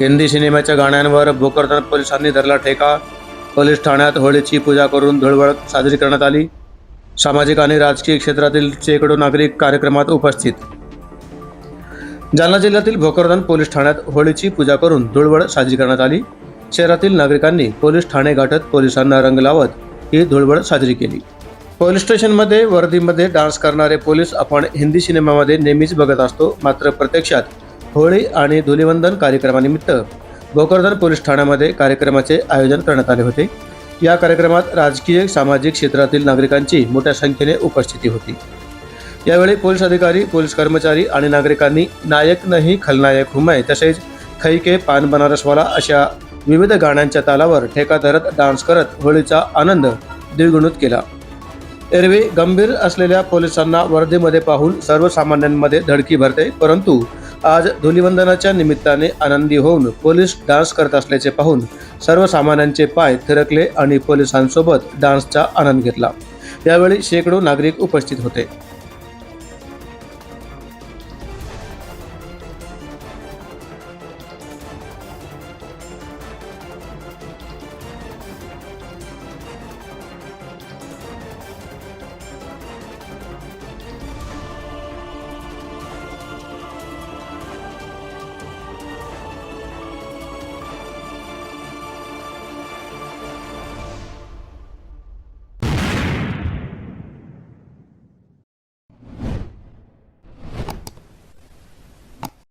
हिंदी सिनेमाच्या गाण्यांवर भोकरदान पोलिसांनी धरला ठेका. पोलीस ठाण्यात होळीची पूजा करून धुळवळ साजरी करण्यात आली. सामाजिक आणि राजकीय क्षेत्रातील शेकडो नागरिक कार्यक्रमात उपस्थित. जालना जिल्ह्यातील भोकरदन पोलीस ठाण्यात होळीची पूजा करून धुळवळ साजरी करण्यात आली. शहरातील नागरिकांनी पोलीस ठाणे गाठत पोलिसांना रंग लावत ही धुळवड साजरी केली. पोलीस स्टेशनमध्ये वर्दीमध्ये डान्स करणारे पोलीस आपण हिंदी सिनेमामध्ये नेहमीच बघत असतो मात्र प्रत्यक्षात होळी आणि धुलिवंदन कार्यक्रमानिमित्त भोकरदन पोलीस ठाण्यामध्ये कार्यक्रमाचे आयोजन करण्यात आले होते. या कार्यक्रमात राजकीय सामाजिक क्षेत्रातील नागरिकांची मोठ्या संख्येने उपस्थिती होती. यावेळी पोलीस अधिकारी पोलीस कर्मचारी आणि नागरिकांनी नायक नाही खलनायक हुमय तसेच खैके पान बनारसवाला अशा विविध गाण्यांच्या तालावर ठेका धरत डान्स करत होळीचा आनंद द्विगुणित केला. एरवी गंभीर असलेल्या पोलिसांना वर्दीमध्ये पाहून सर्वसामान्यांमध्ये धडकी भरते परंतु आज धुलिवंदनाच्या निमित्ताने आनंदी होऊन पोलीस डान्स करत असल्याचे पाहून सर्वसामान्यांचे पाय थिरकले आणि पोलिसांसोबत डान्सचा आनंद घेतला. यावेळी शेकडो नागरिक उपस्थित होते.